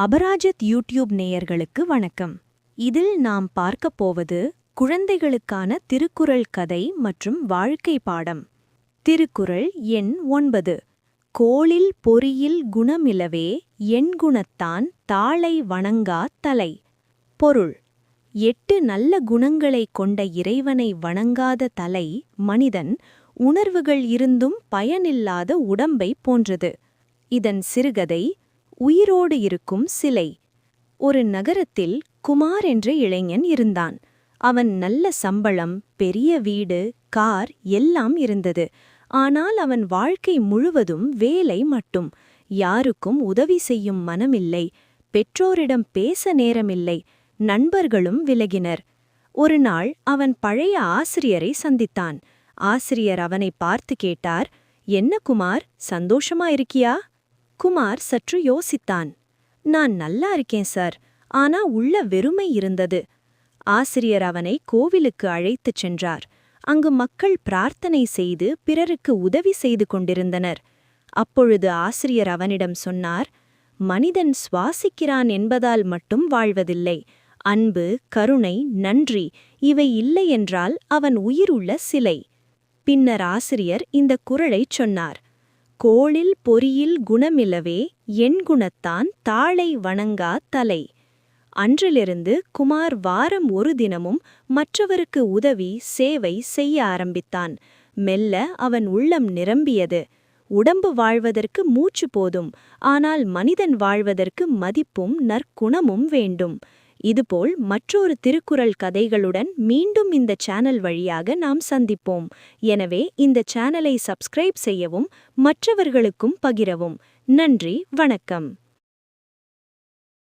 Aparajith YouTube நேயர்களுக்கு வணக்கம். இதில் நாம் பார்க்கப் போவது குழந்தைகளுக்கான திருக்குறள் கதை மற்றும் வாழ்க்கை பாடம். திருக்குறள் எண் ஒன்பது. கோளில் பொறியில் குணமிலவே எண்குணத்தான் தாளை வணங்கா தலை. பொருள். எட்டு நல்ல குணங்களைக் கொண்ட இறைவனை வணங்காத தலை மனிதன் உணர்வுகள் இருந்தும் பயனில்லாத உடம்பை போன்றது. இதன் சிறுகதை உயிரோடு இருக்கும் சிலை. ஒரு நகரத்தில் குமார் என்ற இளைஞன் இருந்தான். அவன் நல்ல சம்பளம் பெரிய வீடு கார் எல்லாம் இருந்தது. ஆனால் அவன் வாழ்க்கை முழுவதும் வேலை மட்டும். யாருக்கும் உதவி செய்யும் மனமில்லை. பெற்றோரிடம் பேச நேரமில்லை. நண்பர்களும் விலகினர். ஒரு நாள் அவன் பழைய ஆசிரியரை சந்தித்தான். ஆசிரியர் அவனை பார்த்து கேட்டார் என்ன குமார் சந்தோஷமா இருக்கியா? குமார் சற்று யோசித்தான். நான் நல்லா இருக்கேன் சார். ஆனா உள்ள வெறுமை இருந்தது. ஆசிரியர் அவனை கோவிலுக்கு அழைத்துச் சென்றார். அங்கு மக்கள் பிரார்த்தனை செய்து பிறருக்கு உதவி செய்து கொண்டிருந்தனர். அப்பொழுது ஆசிரியர் அவனிடம் சொன்னார் மனிதன் சுவாசிக்கிறான் என்பதால் மட்டும் வாழ்வதில்லை. அன்பு கருணை நன்றி இவை இல்லை என்றால் அவன் உயிருள்ள சிலை. பின்னர் ஆசிரியர் இந்த குரலைச் சொன்னார் கோளில் பொறியில் குணமிலவே என் குணத்தான் தாளை வணங்கா தலை. அன்றிலிருந்து குமார் வாரம் ஒரு தினமும் மற்றவருக்கு உதவி சேவை செய்ய ஆரம்பித்தான். மெல்ல அவன் உள்ளம் நிரம்பியது. உடம்பு வாழ்வதற்கு மூச்சு போதும் ஆனால் மனிதன் வாழ்வதற்கு மதிப்பும் நற்குணமும் வேண்டும். இதுபோல் மற்றொரு திருக்குறள் கதைகளுடன் மீண்டும் இந்த சேனல் வழியாக நாம் சந்திப்போம். எனவே இந்த சேனலை சப்ஸ்கிரைப் செய்யவும் மற்றவர்களுக்கும் பகிரவும். நன்றி வணக்கம்.